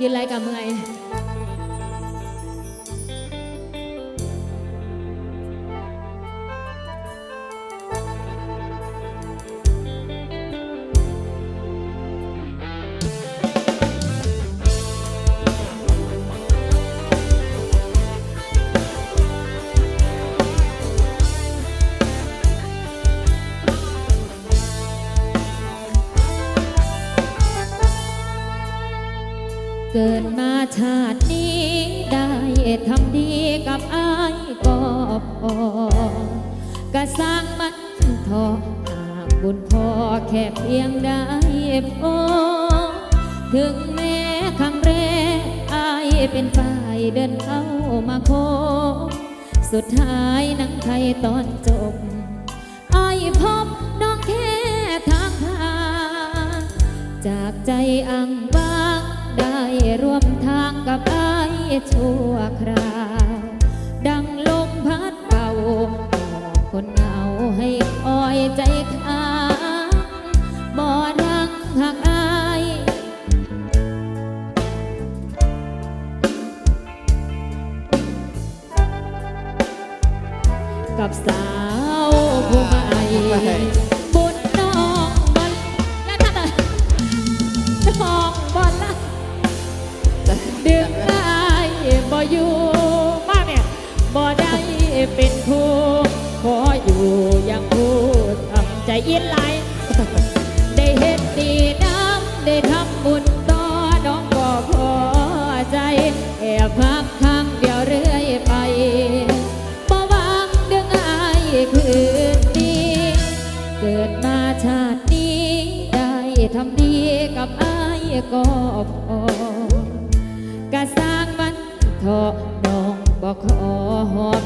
ยืนไรกับเมื่อย ชาตินี้ได้ทำดีกับอายก็พอกะสร้างมันทอหากบุญพอแค่เพียงได้พอถึงแม้ครั้งแรกอายเป็นฝ่ายเดินเข้ามาโคสุดท้ายนังไทยตอนจบอายพบน้องแค่ทางผ่านจากใจอังบางได้ร่วม กับไอายชั่วคราว ดังลมพัดเป่าคนเหงาให้คอยใจค้างบ่ดังหักอายกับสาวผู้ใหม่ เป็นผู้ขออยู่อย่างผู้ทำใจยินไหลได้เห็นดีน้ำได้ทำบุญต่อน้องก็พอใจ แอบพักคำเดียวเรื่อยไปบ่หวังดึงอายคืนดีเกิดมาชาตินี้ ได้ทำดีกับอายก็พอ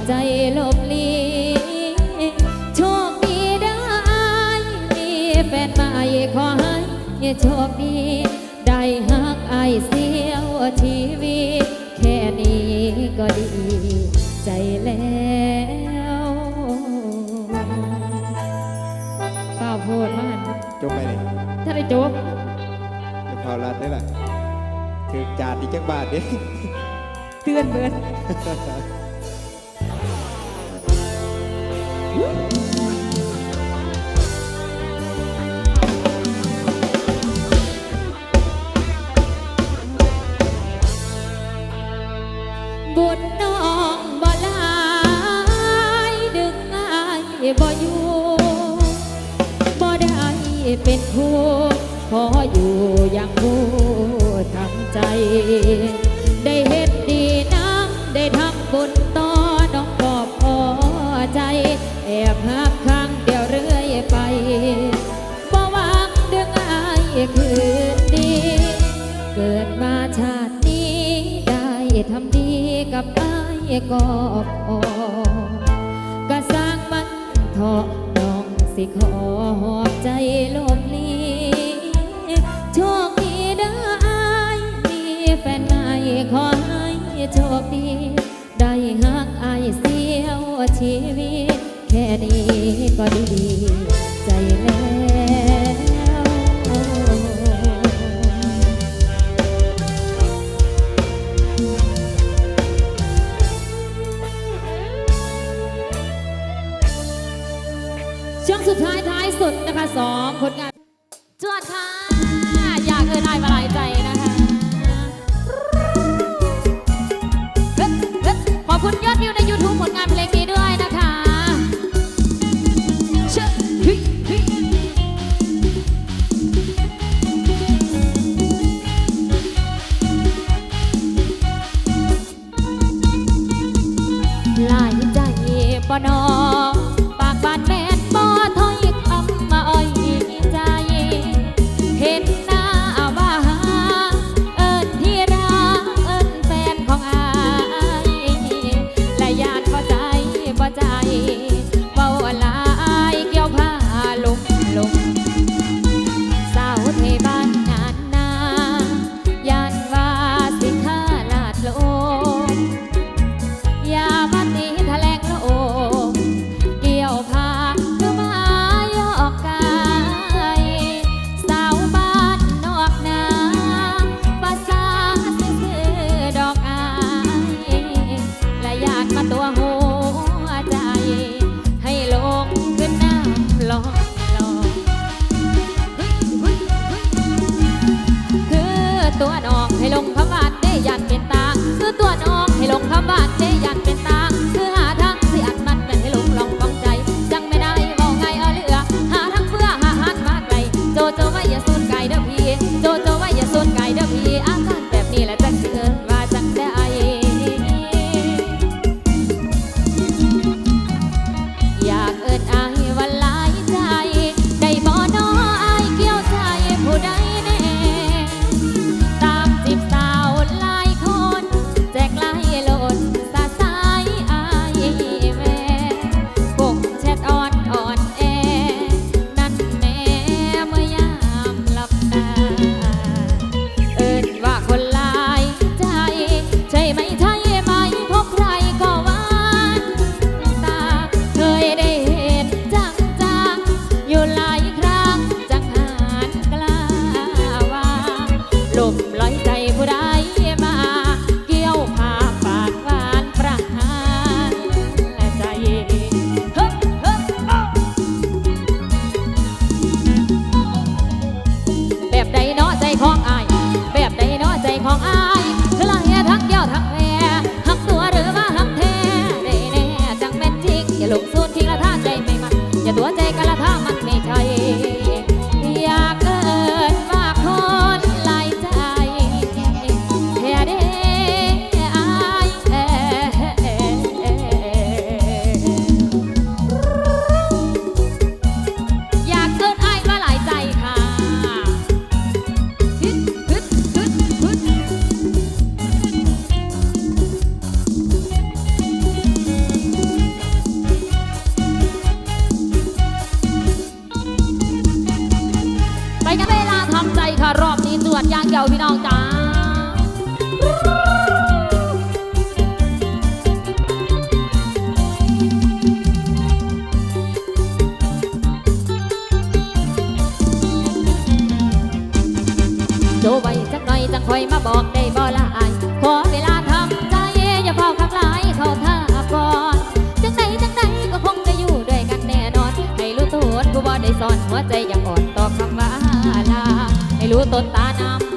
ใจลบหลีโชคดีได้มีแฟนใหม่ขอให้โชคดี ได้หักไอายเสียวชีวิตแค่นี้ก็ดีใจแล้วข้าวโพดมากจบไปเลยถ้าได้จบจะเผารัดได้ล่ะ คือจานที่จังบาทเด้เตือนเบิด บุญน้องบ่หลายดึงง่ายบ่อยู่บ่ได้เป็นผู้ขออยู่อย่างผู้ทำใจ คืนดีเกิดมาชาตินี้ได้ทำดีกับไอายก็พอก็สร้างมันเถอะน้องสิขอหอบใจลบลีโชคดีได้มีแฟนใหม่ขอให้โชคดีได้หักไอายเสียวชีวิตแค่นี้ก็ดีใจแล้ว สุดนะคะสองคน 哎。 โตไวสักหนจังคอยมาบอกได้บ่ลายขอเวลาทำใจอย่าเฝ้าคักหลาเขาท่าก่อนจังใดจังใดก็คงได้อยู่ด้วยกันแน่นอน ให้รู้ตัวผู้บ่ได้สอนหัวใจอย่าอ่ต่อคำว่าลาให้รู้ตนตานำ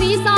你骚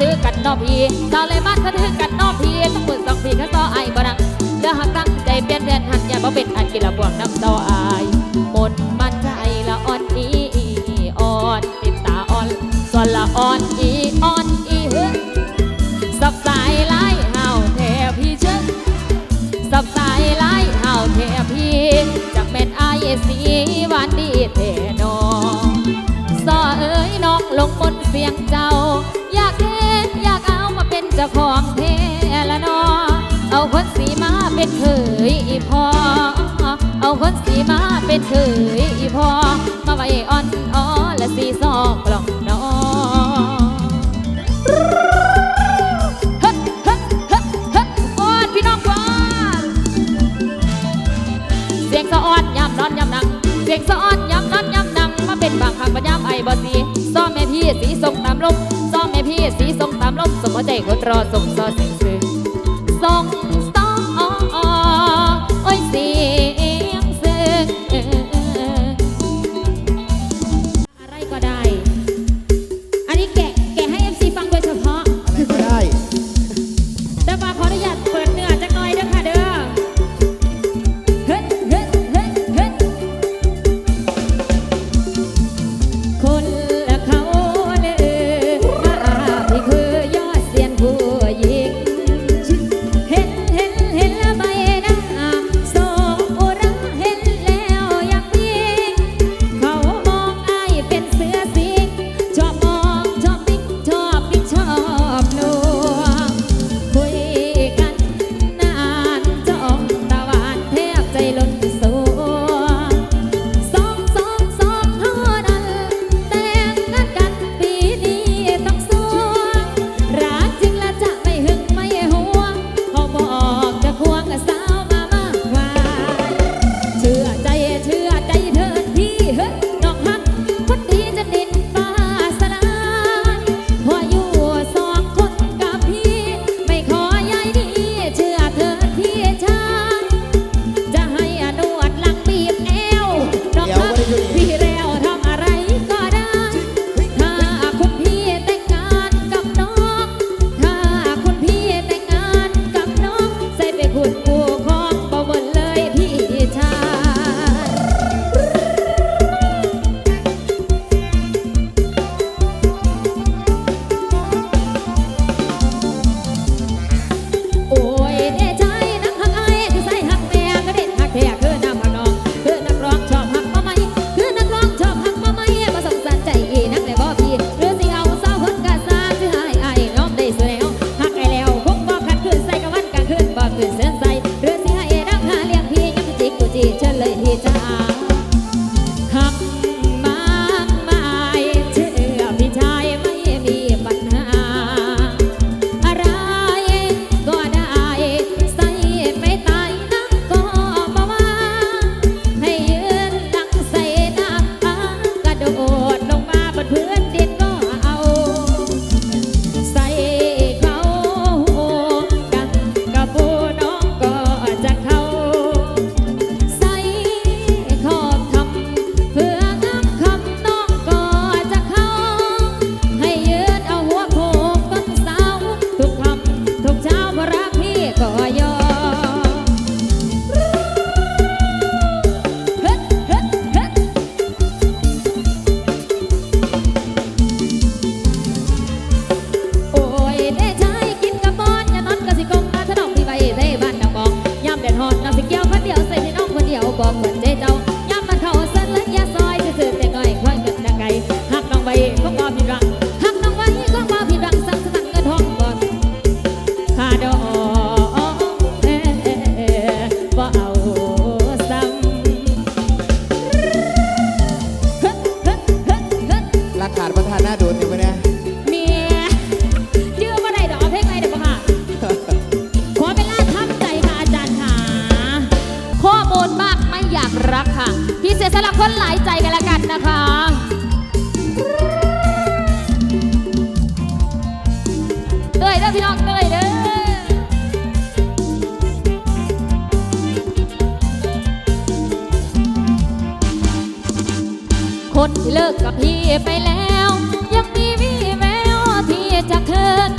ถือกันนอพีชาเลยบ้านถือกันนอพีต้องมือสองพีก็ต่อไอ้บ่นังเด้อหักตั้งใจเปลี่ยนแปลนหันอย่าบ่เป็นอันกินละบวกน้ำต่ออายมด พี่สีส่งตามลบซ้อมแม่พี่สีส่งตามลบสมหัใจคนรอส่งซอสิง คนที่เลิกกับพี่ไปแล้ว ยังมีวี่แววที่จะคืน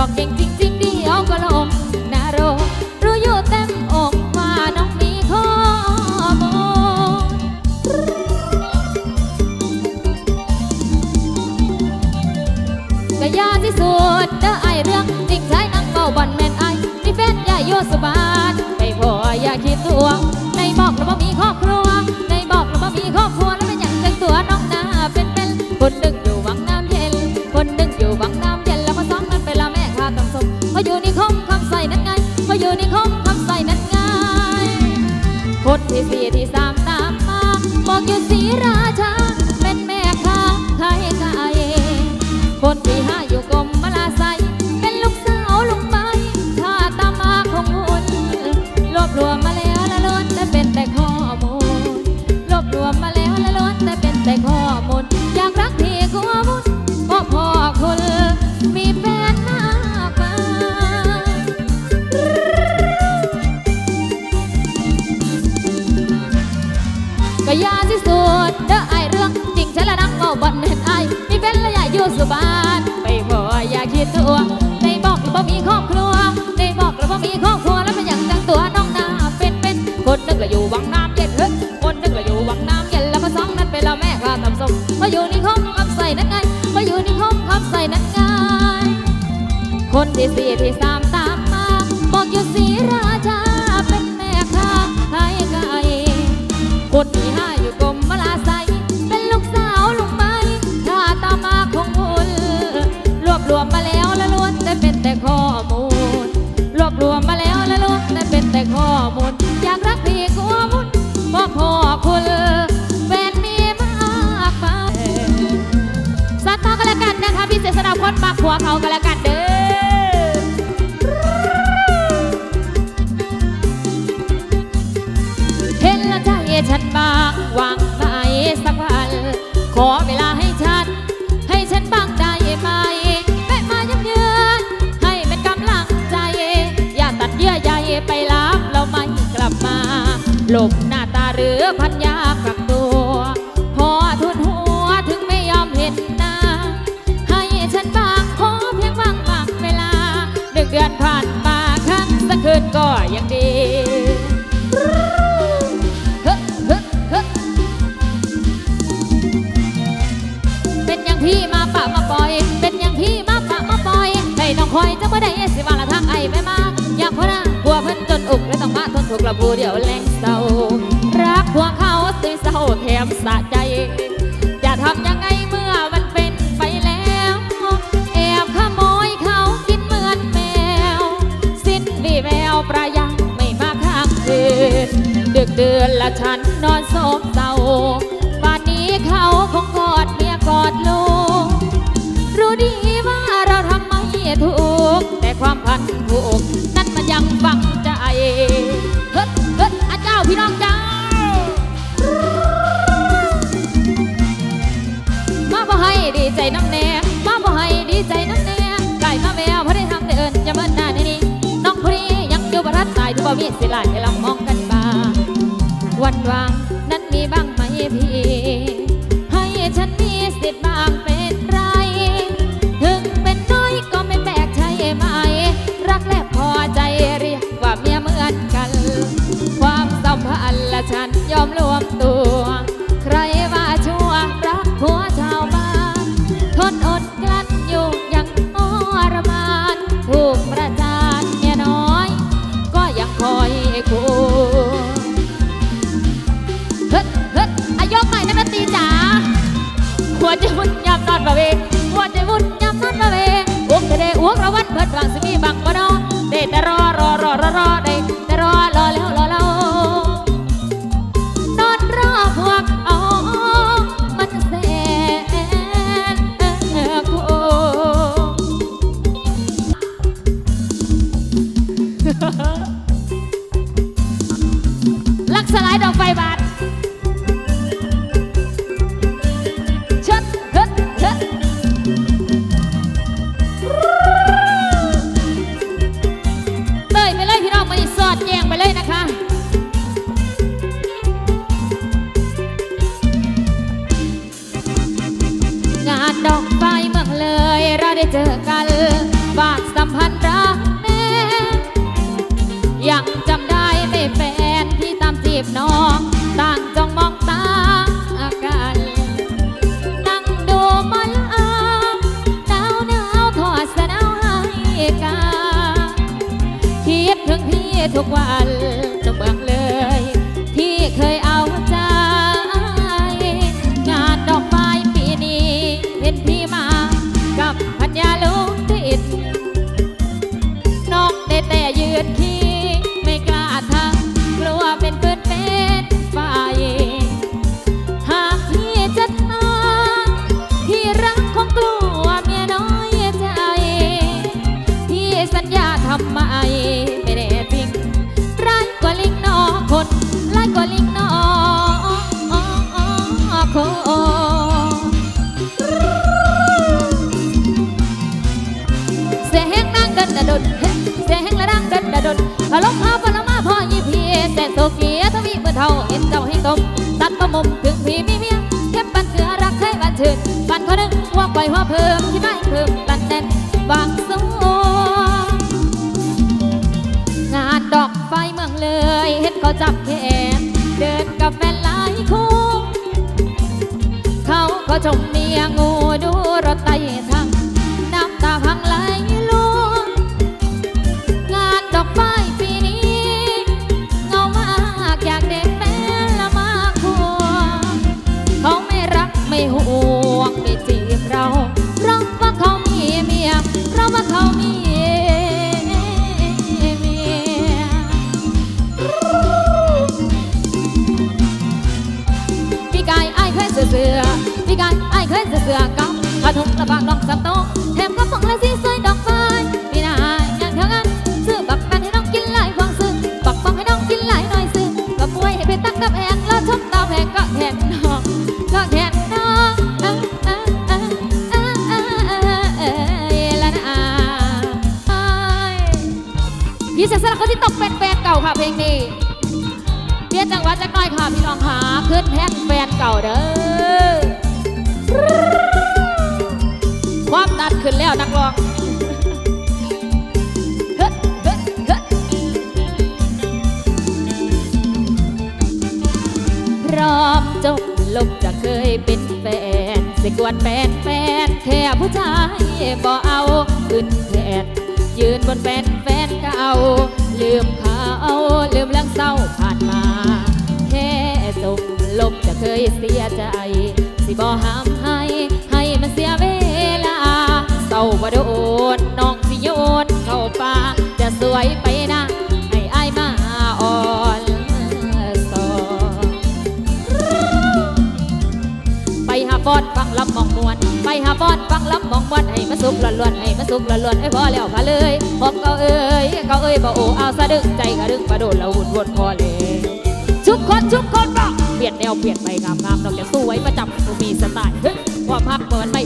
rocking ting ting ตัวได้บอกเรือบ่มีครอบครัวได้บอกเรือบ่มีครอบครัวแล้วมันอย่างจังตัวน้องนาเป็นเป็นคนนึกเราอยู่วังน้ำเย็นเฮ้ยคนนึกเราอยู่วังน้ำเย็นแล้วมาซ้องนั้นไปแล้วแม่ข้าตำส้มมาอยู่ในห้องคบใส่นั่นไงมาอยู่ในห้องคบใส่นั่นไงคนที่สี่ที่สาม วเขาก็แล้วกันเด้อใจฉันบางหวังไปสักพัน ขอเวลาให้ฉัน ให้ฉันบ้างได้ไหมแม่มายังเยือนให้เป็นกำลังใจ อย่าตัดเยื่อใยไปลับเราไม่กลับมา หลบหน้าตาหรือพันยา ทุกแต่ความพันผูกนั้นมันยังฟังใจเฮ้ดเฮ้ดอาเจ้าพี่น้องเจ้ามาบ่ให้ดีใจน้ำแน่มาบ่ให้ดีใจน้ำแน่ไก่มาแมวพอได้ทำแต่เอิญจะเมินหน้าในนี้น้องพรียังอยู่ประทัดตายทุกบ่มีสิลายให้ลำมองกันบ้าวันวางนั้นมีบ้างไหมพี่ให้ฉันมี ผู้ประจานเมียน้อย ก็ยังคอยคู่ฮ้ยฮ้ยอายกใหม่นะแม่ตีจ๋หัวใจวุ่นยามนอนบะเวหัวใจวุ่นยามนอนบะเวอ้วกจะได้อ้วกระวันเพิ่นวางสิ ชมเมียงูดูรถไต่ทาง ถ้าถุงตะบากดอกสามโตะแถมก็ส่งและสีสวยดอกไฟพี่นาอย่างเท่านั้นซื้อบักกันให้น้องกินหลายควงซื้อบักฟองให้น้องกินหลายหน่อยซื้อกับป่วยให้ไปตักกับแอนแล้วชมตาแพงก็แทนน้องก็แทนน้องเออเออเออเออเออเออเอ้อละนะอ้ายพี่เสียสละคนที่ตกเป็นแฟนเก่าค่ะเพลงนี้เปลี่ยจังหวัดจักน่อยค่ะพี่น้องค่ะขึ้นแท่นแฟนเก่าเด้อ ความดันขึ้นแล้วนักร้องเฮ้ยเฮ้ยเฮ้ยพร้อมจบลบจะเคยเป็นแฟนสิกวนแฟนแฟนแค่ผู้ชายบ่เอาขึ้นแทนยืนบนแฟนแฟนเก่าลืมเขาลืมเรื่องเศร้าผ่านมา แค่จบลบจะเคยเสียใจ สิบ่ห้ามาบ่โดนน้องสิโยนเข้าป่าจะสวยไปนะให้อายมาอ่อนสอนไปหาบอดฟังลำมองมวน ไปหาบอดฟังลำมองมวนให้มาสุกล้วนให้มาสุกล้วนให้พอแล้วพอเลยพบเก่าเอ้ยเก่าเอ้ยบ่โอ้เอาสะดึงใจกระดึงประโดดแล้ววุ่นวนพอเลยชุกคนชุกคนบ่เปลี่ยนแนวเปลี่ยนไปงามงามๆนอกจากสวยประจำก็มีสไตล์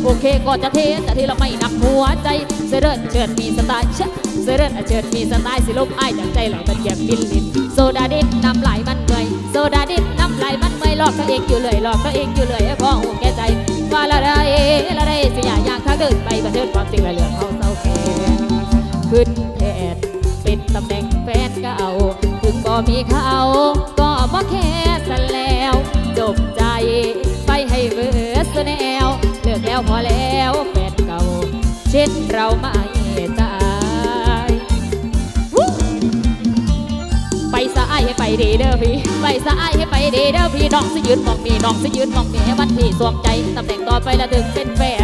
โอเคก็จะเทแต่ที่เราไม่หนักหัวใจเสด็จเชิญมีสไตล์เชเสด็จเชิญมีสไตล์สิลบอ้ายจากใจไหลมันเยียบบินลินโซดาดิบน้ำไหลมันเมื่อยโซดาดิบน้ำไหลมันเมื่อยหลอกตัวเองอยู่เลยหลอกตัวเองอยู่เลยให้พ่อหูแก่ใจว่าละได้ละได้สิอย่าอย่างถ้าเดินไปบันเทิงความจริงละเรื่อเขาเศร้าแค่ขึ้นแทนเป็นตำแหน่งแฟนเก่าถึงบ่มีเขา ไปสะอายให้ไปดีเด้อพี่น้องสิยืนมองมีน้องสิยืนมองมีให้วันที่สวงใจตำแหน่งต่อไปละถึงเป็นแฟน